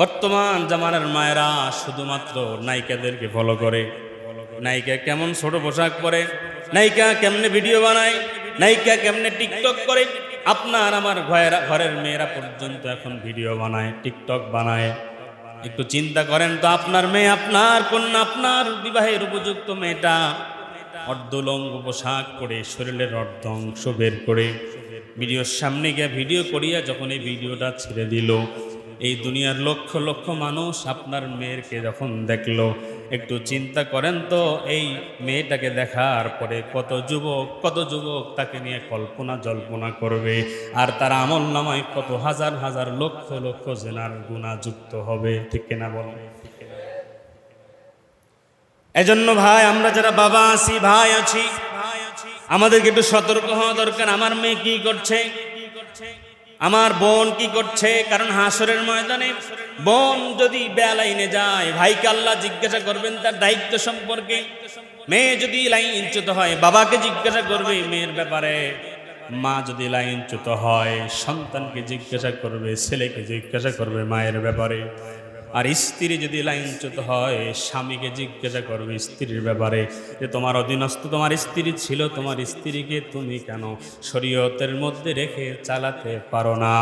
বর্তমান জামানার মায়েরা শুধুমাত্র নায়িকাদেরকে ফলো করে। নায়িকা কেমন ছোট পোশাক পরে, নায়িকা কেমনে ভিডিও বানায়, নায়িকা কেমনে টিকটক করে, আপনার আমার ঘরের ঘরের মেয়েরা পর্যন্ত এখন ভিডিও বানায় টিকটক বানায়। একটু চিন্তা করেন তো, আপনার মেয়ে আপনার, কন্যা আপনার, বিবাহের উপযুক্ত মেয়েটা। অর্ধলঙ্গ পোশাক পরে, শরীরের অর্ধ অংশ বের করে ভিডিওর সামনে গিয়ে ভিডিও করিয়া যখন এই ভিডিওটা ছেড়ে দিল এই দুনিয়ার লক্ষ লক্ষ মানুষ আপনার মেয়েরকে যখন দেখল, একটু চিন্তা করেন তো, এই মেয়েটাকে দেখার পরে কত যুবক কত যুবক তাকে নিয়ে কল্পনা জল্পনা করবে, আর তার আমল নামায় কত হাজার হাজার লক্ষ লক্ষ জেনার গুণা যুক্ত হবে, ঠিক কিনা বলেন? এজন্য ভাই, আমরা যারা বাবা আছি, ভাই আছি, আমাদেরকে একটু সতর্ক হওয়া দরকার। আমার মেয়ে কি করছে? আমার বোন কি করছে? কারণ হাসরের ময়দানে বোন যদি বেলাইনে যায়, ভাইকে আল্লাহ জিজ্ঞাসা করবেন তার দায়িত্ব সম্পর্কে। মেয়ে যদি লাইনচ্যুত হয়, বাবাকে জিজ্ঞাসা করবে মেয়ের ব্যাপারে। মা যদি লাইনচ্যুত হয়, সন্তানকে জিজ্ঞাসা করবে, ছেলেকে জিজ্ঞাসা করবে মায়ের ব্যাপারে। আর স্ত্রী যদি লাইনচ্যুত হয়, স্বামীকে জিজ্ঞাসা করবে স্ত্রীর ব্যাপারে যে, তোমার অধীনস্থ তোমার স্ত্রী ছিল, তোমার স্ত্রীকে তুমি কেন শরীয়তের মধ্যে রেখে চালাতে পারো না